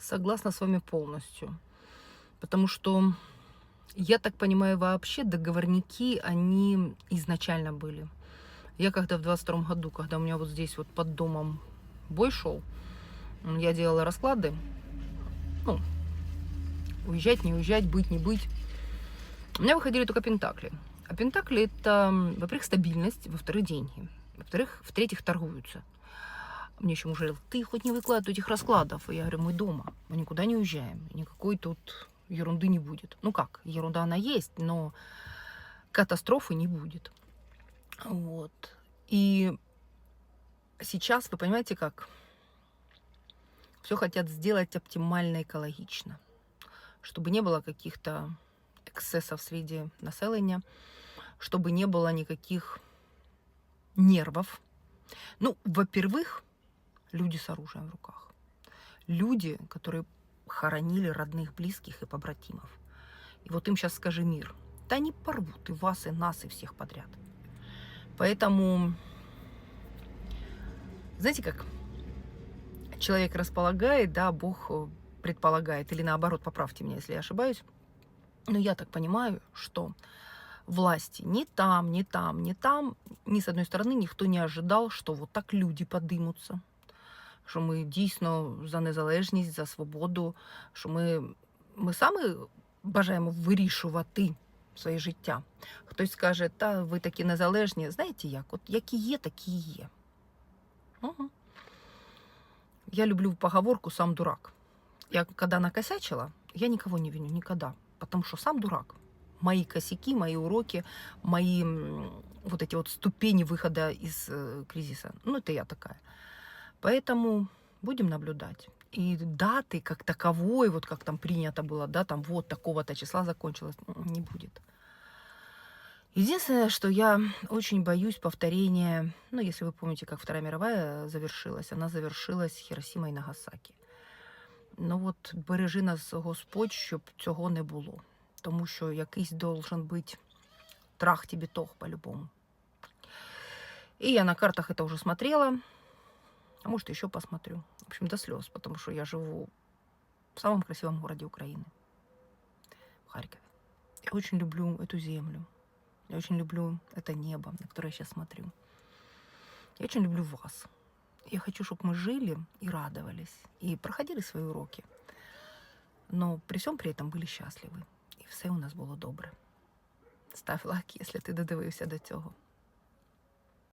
Согласна с вами полностью. Потому что, я так понимаю, вообще договорники, они изначально были. Я когда в 22 году, когда у меня вот здесь вот под домом бой шел, я делала расклады, ну, уезжать, не уезжать, быть, не быть. У меня выходили только пентакли. А пентакли это, во-первых, стабильность, во-вторых, деньги. Во-вторых, в-третьих, торгуются. Мне еще муж говорил, ты хоть не выкладывай этих раскладов. И я говорю, мы дома, мы никуда не уезжаем. Никакой тут ерунды не будет. Ну как, ерунда она есть, но катастрофы не будет. Вот. И сейчас, вы понимаете, как все хотят сделать оптимально экологично, чтобы не было каких-то эксцессов среди населения, чтобы не было никаких нервов. Ну, во-первых, люди с оружием в руках. Люди, которые хоронили родных, близких и побратимов. И вот им сейчас скажи мир. Да они порвут и вас, и нас, и всех подряд. Поэтому, знаете как, человек располагает, да, Бог э, предполагает, или наоборот, поправьте меня, если я ошибаюсь. Но я так понимаю, что власти ни там, ни там, ни там, ни с одной стороны никто не ожидал, що вот так люди подимуться. Що ми дійсно за незалежність, за свободу, що ми, ми саме бажаємо вирішувати своє життя. Хтось скаже, та ви такі незалежні. Знаєте як? От які є, такі і є. Угу. Я люблю поговорку «сам дурак». Я когда накосячила, я никого не виню, никогда. Потому что сам дурак. Мои косяки, мои уроки, мои м, вот эти вот ступени выхода из э, кризиса. Ну, это я такая. Поэтому будем наблюдать. И даты как таковой, вот как там принято было, да, там вот такого-то числа закончилось, м, не будет. Единственное, что я очень боюсь повторения, ну, если вы помните, как Вторая мировая завершилась, она завершилась Хіросіма і Нагасакі. Ну от бережи нас Господь, щоб цього не було. Тому що якийсь должен бути трах тебе тох по-любому. И я на картах это уже смотрела. А может, еще посмотрю. В общем, до слез, потому что я живу в самом красивом городе Украины, в Харькове. Я очень люблю эту землю. Я очень люблю это небо, на которое я сейчас смотрю. Я очень люблю вас. Я хочу, чтобы мы жили и радовались, и проходили свои уроки. Но при всем при этом были счастливы. І все у нас було добре. Став лайк, якщо ти додивився до цього.